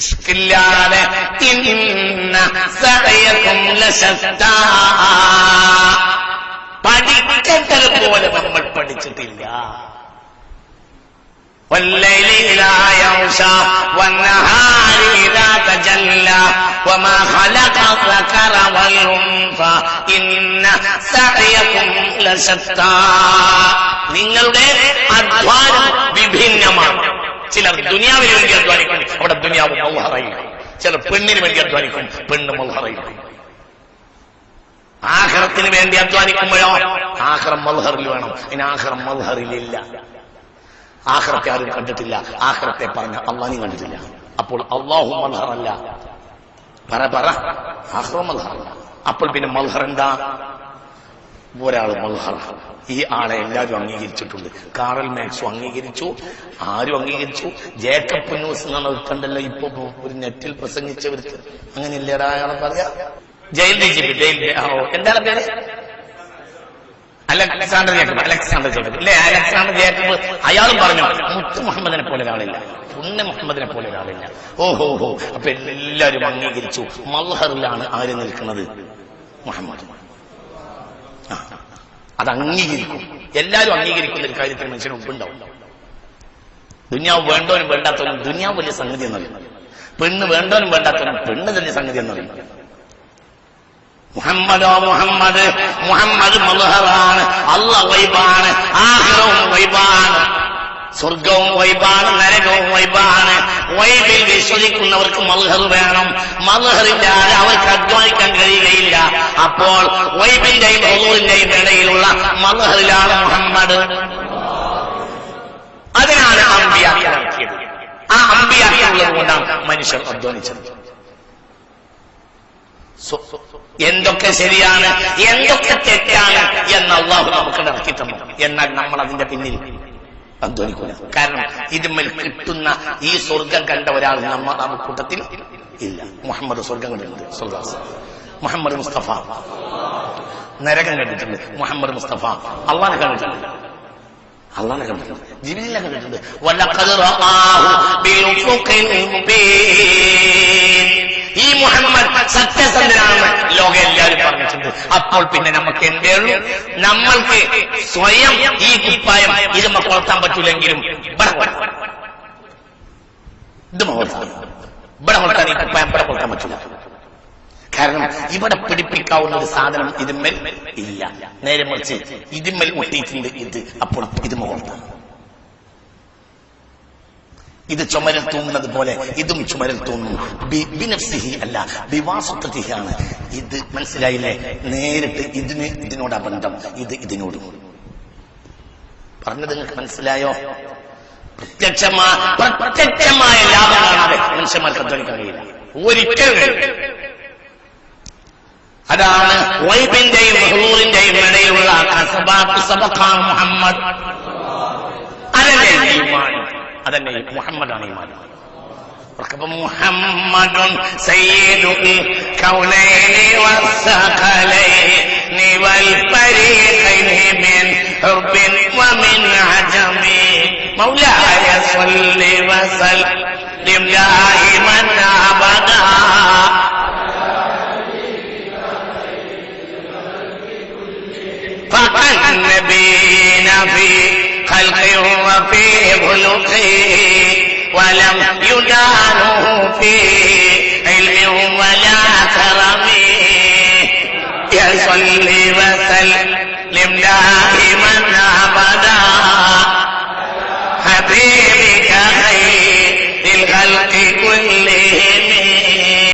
ഇഷ്കില്ലാതെ ഇന്ന സഅയകും ലശത്താ. പഠിക്കേണ്ടത് പോലെ നമ്മൾ പഠിച്ചിട്ടില്ല والليل إذا يغشى والنهار إذا تجلى وما خلق الذكر والأنثى إن سعيكم لشتى നിങ്ങളുടെ അധ്വാനം വിഭിന്നമാണ് ചിലർ ദുനിയാവിന് വേണ്ടി അധ്വാനിക്കും അവിടെ ദുനിയാവ് മൗഹറയില്ല ചിലർ പെണ്ണിന് വേണ്ടി അധ്വാനിക്കും. പെണ്ണ് മൗഹറയില്ല ആഹ്റത്തിന് വേണ്ടി അധ്വാനിക്കുമ്പോഴോ? ആഹ്റം മൽഹറിൽ വേണം. ഇനി ആഹ്റം മൽഹറിലില്ല ആഹ്റത്തെ ആരും കണ്ടിട്ടില്ല. ആഹ്റത്തെ പറഞ്ഞ അള്ളാനും കണ്ടിട്ടില്ല. അപ്പോൾ അള്ളാഹു മൽഹറല്ല പറ പറ. ആഹ്റം മൽഹറല്ല അപ്പോൾ പിന്നെ മൽഹർ എന്താ ഒരാൾ മൽഹറ ഈ ആളെ എല്ലാവരും അംഗീകരിച്ചിട്ടുണ്ട്. കാറൽ മാക്സും അംഗീകരിച്ചു. ആരും അംഗീകരിച്ചു. ജേക്കബ് ന്യൂസ് എന്നാണ് കണ്ടല്ലോ. ഇപ്പൊ ഒരു നെറ്റിൽ പ്രസംഗിച്ചവർക്ക് അങ്ങനെ ഇല്ലടാ പറയാ? Jail D G P jail എന്താണ് പേര്? Alexander Jacob Alexander Jacob. അല്ലെ അലക്സാണ്ടർ ജേക്കബ്? അയാളും പറഞ്ഞു മുത്ത് മുഹമ്മദിനെ പോലെ ഒരാളില്ല. പുണ്യ മുഹമ്മദിനെ പോലെ ഒരാളില്ല. ഓഹോ ഹോ അപ്പൊ എല്ലാവരും അംഗീകരിച്ചു. മൽഹറിലാണ് ആര് നിൽക്കുന്നത്? മുഹമ്മദ്. അത് അംഗീകരിക്കും. എല്ലാവരും അംഗീകരിക്കുന്ന ഒരു കാര്യത്തിൽ മനുഷ്യന് ഉപ്പുണ്ടാവും. ദുന്യാവ് വേണ്ടവനും വേണ്ടാത്തവനും ദുന്യാവ് വലിയ സംഗതി എന്നറിയും പെണ്ണ് വേണ്ടവനും വേണ്ടാത്തവനും പെണ്ണ് തന്നെ സംഗതി എന്നറിയും മുഹമ്മദോ മുഹമ്മദ് മുഹമ്മദ് മുഹറാണ് അല്ല വൈബാണ് ആഹ്റവും വൈബാണ് സ്വർഗവും വൈബാണ് നരകവും വൈബാണ് വൈബിൽ വിശ്വസിക്കുന്നവർക്ക് മൽഹർ വേണം. മൽഹറില്ലാതെ അവർക്ക് അധ്വാനിക്കാൻ കഴിയുകയില്ല. അപ്പോൾ വൈബിന്റെയും ഹുദൂറിന്റെയും ഇടയിലുള്ള മൽഹറിലാണ് മുഹമ്മദ്. അതിനാണ് അമ്പിയാക്കി ആ അമ്പിയാക്കി മനുഷ്യർ അധ്വാനിച്ചത്. എന്തൊക്കെ ശരിയാണ് എന്തൊക്കെ തെറ്റാണ് എന്ന് അള്ളാഹു നമുക്ക് ഇറക്കി തന്നു. എന്നാൽ നമ്മൾ അതിന്റെ പിന്നിൽ. അധ്വാനിക്കൂല കാരണം ഇതിന്മേൽ കിട്ടുന്ന ഈ സ്വർഗം കണ്ട ഒരാൾ നമ്മ ആ കൂട്ടത്തിൽ ഇല്ല. മുഹമ്മദ് സ്വർഗം കണ്ടിട്ടുണ്ട്. മുഹമ്മദ് മുസ്തഫ. നരകം കണ്ടിട്ടുണ്ട്. മുഹമ്മദ് മുസ്തഫ. അള്ളാനെ കണ്ടിട്ടുണ്ട്. അള്ളാനെ കണ്ടിട്ടുണ്ട്. കണ്ടിട്ടുണ്ട്. ഈ മുഹമ്മദ് സത്യസന്ധനാണെന്ന് ലോകം എല്ലാവരും പറഞ്ഞിട്ടുണ്ട്. അപ്പോൾ പിന്നെ നമുക്ക് എന്തേ ഉള്ളൂ നമ്മൾക്ക് സ്വയം ഈ കുപ്പായം ഇത് കൊളത്താൻ പറ്റൂലെങ്കിലും ഇവിടെ കൊളത്താം. ഇത് കൊളത്താം ഇവിടെ കൊളത്താൻ ഈ കുപ്പായം ഇവിടെ കൊളത്താൻ പറ്റില്ല കാരണം ഇവിടെ പിടിപ്പിക്കാവുന്ന ഒരു സാധനം ഇതിന്മേൽ ഇല്ല. നേരെ മറിച്ച് ഇതിന്മേൽ ഒട്ടിയിട്ടുണ്ട് ഇത്. അപ്പോൾ ഇത് മുഖത്താണ് ഇത് ചുമരിൽ തൂങ്ങുന്നത് പോലെ ഇതും ചുമരിൽ തൂങ്ങും. അല്ല ആണ് ഇത് മനസ്സിലായില്ലേ? നേരിട്ട് ഇതിന് ഇതിനോടാ ബന്ധം. ഇത് ഇതിനോട്. പറഞ്ഞത് നിങ്ങൾക്ക് മനസ്സിലായോ? പ്രത്യക്ഷമായ പ്രത്യക്ഷമായ ലാഭം കാണാതെ മനുഷ്യന്മാർക്ക് അധ്വാനിക്കാൻ കഴിയില്ല ഒരിക്കലും. അതാണ് വൈബിന്റെയും ഹുറൂറിന്റെയും ഇടയിലുള്ള മുഹമ്മദ്. അതന്നെ ഈമാൻ അതന്നെ മുഹമ്മദാണ് ഈമാൻ ഉറക്കപ്പം മുഹമ്മദുൻ സയ്യിദുൽ കൗനൈനി വസ്സഖലൈനി വൽ ഫരീഖൈനി മിൻ ഹുബ്ബിൻ വമിൻ അജമി مولاي صل وسلم دائما ابدا فقد نبينا في خلق وفي خلق ولم يدانه في علم ولا كرم. يصل وسلم دائما أبدا.